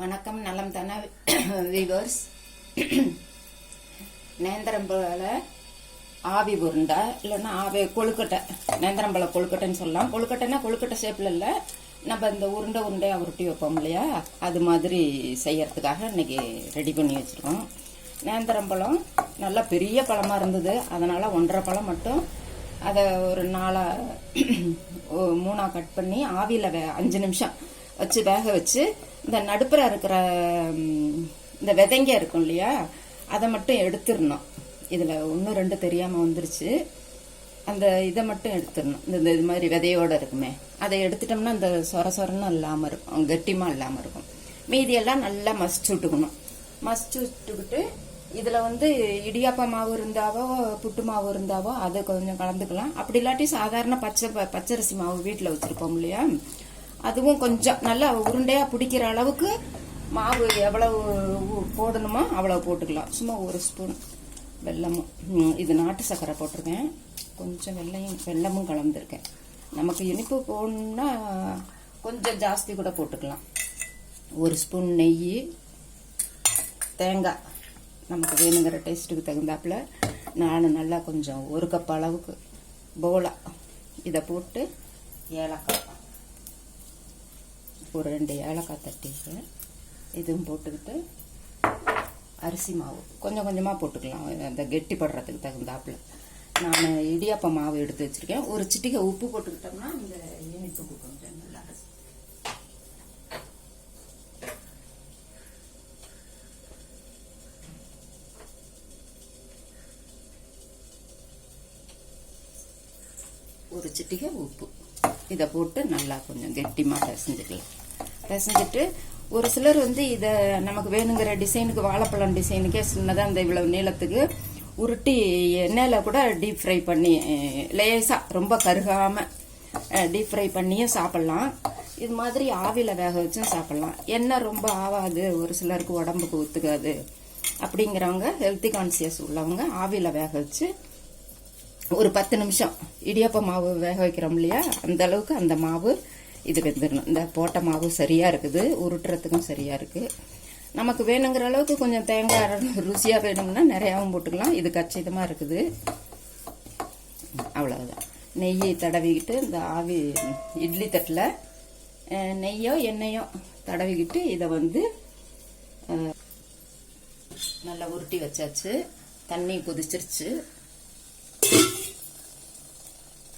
வணக்கம் நலம் தானே விவர்ஸ் நேந்திரம்பழ ஆவி உருண்டை இல்லைன்னா ஆவி கொழுக்கட்டை. நேந்திரம்பழ கொழுக்கட்டைன்னு சொல்லலாம். கொழுக்கட்டைன்னா கொழுக்கட்டை ஷேப்பில் இல்லை. நம்ம இந்த உருண்டை உருண்டையாக உருட்டி வைப்போம் இல்லையா? அது மாதிரி செய்யறதுக்காக இன்னைக்கு ரெடி பண்ணி வச்சுருக்கோம். நேந்திரம்பழம் நல்லா பெரிய பழமாக இருந்தது. அதனால் ஒன்றரை பழம் மட்டும். அதை ஒரு நாலா மூணாக கட் பண்ணி ஆவியில் வே அஞ்சு நிமிஷம் வச்சு வேக வச்சு இந்த நடுப்புற இருக்கிற இந்த விதைங்க இருக்கும் இல்லையா? அதை மட்டும் எடுத்துடணும். இதில் ஒன்று ரெண்டு தெரியாமல் வந்துருச்சு. அந்த இதை மட்டும் எடுத்துடணும். இந்த இந்த இது மாதிரி விதையோட இருக்குமே. அதை எடுத்துட்டோம்னா அந்த சொர சொரன்னு இல்லாமல் இருக்கும். கட்டிமாக இல்லாமல் இருக்கும். மீதியெல்லாம் நல்லா மசிச்சு விட்டுக்கணும். மசிச்சு விட்டுக்கிட்டு இதில் வந்து இடியாப்ப மாவு இருந்தாவோ புட்டு மாவு இருந்தாவோ அதை கொஞ்சம் கலந்துக்கலாம். அப்படி இல்லாட்டி சாதாரண பச்சை ப- பச்சரிசி மாவு வீட்டில் வச்சுருப்போம் இல்லையா? அதுவும் கொஞ்சம் நல்லா உருண்டையாக பிடிக்கிற அளவுக்கு மாவு எவ்வளவு போடணுமோ அவ்வளவு போட்டுக்கலாம். சும்மா ஒரு ஸ்பூன் வெல்லமும். இது நாட்டு சர்க்கரை போட்டிருக்கேன். கொஞ்சம் வெள்ளையும் வெல்லமும் கலந்துருக்கேன். நமக்கு இனிப்பு போடணும்னா கொஞ்சம் ஜாஸ்தி கூட போட்டுக்கலாம். ஒரு ஸ்பூன் நெய் தேங்காய். நமக்கு வேணுங்கிற டேஸ்ட்டுக்கு தகுந்தாப்புல நான் நல்லா கொஞ்சம் ஒரு கப் அளவுக்கு போலா. இதை போட்டு ஏலக்காய் ஒரு ரெண்டு ஏலக்காய் தட்டிக்கிறேன் இதுவும் போட்டுக்கிட்டு அரிசி மாவு கொஞ்சம் கொஞ்சமாக போட்டுக்கலாம். அந்த கெட்டி படுறதுக்கு தகுந்தாப்புல. நான் இடியாப்ப மாவு எடுத்து வச்சிருக்கேன். ஒரு சிட்டிகை உப்பு போட்டுக்கிட்டோம்னா இந்த இனிப்புக்கு கொஞ்சம் நல்லா ஒரு சிட்டிகை உப்பு. இதை போட்டு நல்லா கொஞ்சம் கெட்டிமாக பிசைஞ்சுக்கலாம். பிசைஞ்சிட்டு ஒரு சிலர் வந்து இதை நமக்கு வேணுங்கிற டிசைனுக்கு வாழைப்பழம் டிசைனுக்கே சின்னதாக அந்த இவ்வளவு நீளத்துக்கு உருட்டி எண்ணெயில் கூட டீப் ஃப்ரை பண்ணி லேசாக ரொம்ப கருகாமல் டீப் ஃப்ரை பண்ணியும் சாப்பிட்லாம். இது மாதிரி ஆவியில் வேக வச்சும் சாப்பிட்லாம். எண்ணெய் ரொம்ப ஆவாது ஒரு சிலருக்கு உடம்புக்கு ஒத்துக்காது அப்படிங்கிறவங்க ஹெல்த்தி கான்சியஸ் உள்ளவங்க ஆவியில் வேக வச்சு ஒரு பத்து நிமிஷம் இடியாப்ப மாவு வேக வைக்கிறோம் இல்லையா? அந்த அளவுக்கு அந்த மாவு இது வெந்துடணும் இந்த போட்ட மாவு சரியாக இருக்குது உருட்டுறதுக்கும் சரியாக இருக்குது நமக்கு வேணுங்கிற அளவுக்கு கொஞ்சம் தேங்காய் ருசியாக வேணும்னா நிறையாவும் போட்டுக்கலாம். இது கச்சிதமாக இருக்குது. அவ்வளோதான் நெய்யை தடவிக்கிட்டு இந்த ஆவி இட்லி தட்டில் நெய்யோ எண்ணெயோ தடவிக்கிட்டு இதை வந்து நல்லா உருட்டி வச்சாச்சு. தண்ணி கொதிச்சிருச்சு.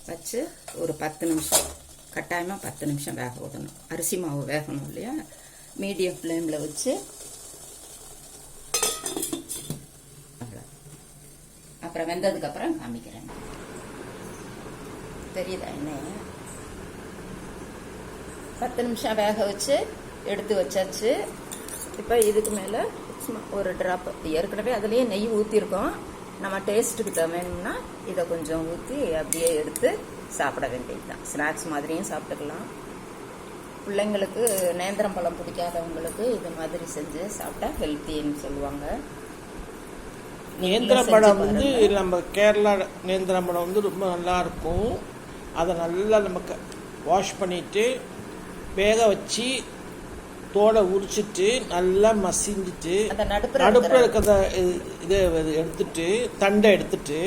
வச்சு ஒரு பத்து நிமிஷம். கட்டாயமாக பத்து நிமிஷம் வேக விடணும். அரிசி மாவு வேகணும் இல்லையா? மீடியம் ஃப்ளேமில் வச்சு அவ்வளோ. அப்புறம் வெந்ததுக்கப்புறம் காமிக்கிறேன். தெரியுதா என்ன? பத்து நிமிஷம் வேக வச்சு எடுத்து வச்சாச்சு. இப்போ இதுக்கு மேலே சும்மா ஒரு ட்ராப் ஏற்கனவே அதுலேயே நெய் ஊற்றிருக்கோம் நம்ம டேஸ்ட்டுக்கு த- வேணும்னா இதை கொஞ்சம் ஊற்றி அப்படியே எடுத்து சாப்பிட வேண்டியதுதான் ஸ்நாக்ஸ் மாதிரியும் சாப்பிட்டுக்கலாம் பிள்ளைங்களுக்கு நேந்திரம் பழம் பிடிக்காதவங்களுக்கு இது மாதிரி செஞ்சு சாப்பிட்டா ஹெல்த்தின்னு சொல்லுவாங்க நேந்திர பழம் வந்து. நம்ம கேரளா நேந்திர பழம் வந்து ரொம்ப நல்லா இருக்கும் அதை நல்லா நமக்கு வாஷ் பண்ணிட்டு வேக வச்சு தோலை உரிச்சிட்டு நல்லா மசிஞ்சிட்டு நடுப்புற நடுப்புற இருக்கிற இருக்கிற இதை எடுத்துட்டு தண்டை எடுத்துட்டு.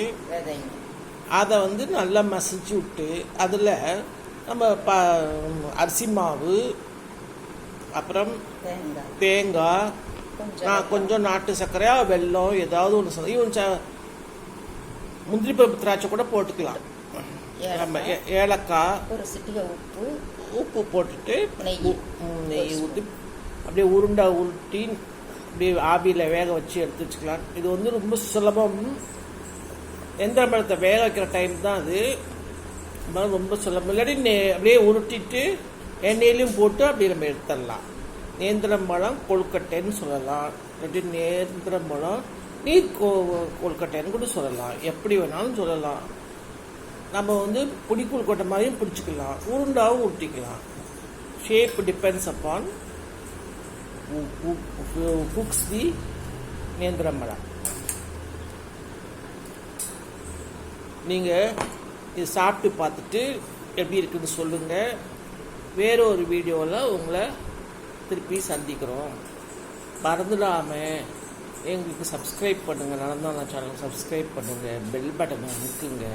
அதை வந்து நல்லா மசிச்சு விட்டு அதில் நம்ம ப அரிசி மாவு அப்புறம் தேங்காய். கொஞ்சம் நாட்டு சர்க்கரையா வெல்லம் ஏதாவது ஒன்று ஈவன் ச முந்திரி பருப்பு திராட்சை கூட போட்டுக்கலாம். நம்ம ஏலக்காய், ஒரு சிட்டிகை உப்பு. உப்பு போட்டுட்டு நெய். ஊற்றி அப்படியே உருண்டை உருட்டி அப்படியே ஆவியில் வேக வச்சு எடுத்து வச்சுக்கலாம். இது வந்து ரொம்ப சுலபம். எந்திர பழத்தை வேக வைக்கிற டைம் தான் அது. அதனால ரொம்ப சுலபம். இல்லாட்டி நே அப்படியே உருட்டிட்டு எண்ணெயிலையும் போட்டு அப்படியே நம்ம எடுத்துடலாம். நேந்திரம் பழம் கொழுக்கட்டைன்னு சொல்லலாம். இல்லாட்டி நேந்திரம் பழம் நீர் கோ கொழுக்கட்டைன்னு கூட சொல்லலாம். எப்படி வேணாலும் சொல்லலாம். நம்ம வந்து புடி கொழுக்கட்டை மாதிரியும் பிடிச்சிக்கலாம். உருண்டாவும் உருட்டிக்கலாம். Shape depends upon cooks the நேந்திரம் பழம் நீங்கள் இது சாப்பிட்டு பார்த்துட்டு எப்படி இருக்குன்னு சொல்லுங்கள் வேற ஒரு வீடியோவில் உங்களை திருப்பி சந்திக்கிறோம். மறந்துடாம எங்களுக்கு சப்ஸ்கிரைப் பண்ணுங்கள் நடந்தாலும் சேனல் சப்ஸ்கிரைப் பண்ணுங்கள் பெல் பட்டனை அமுக்குங்க.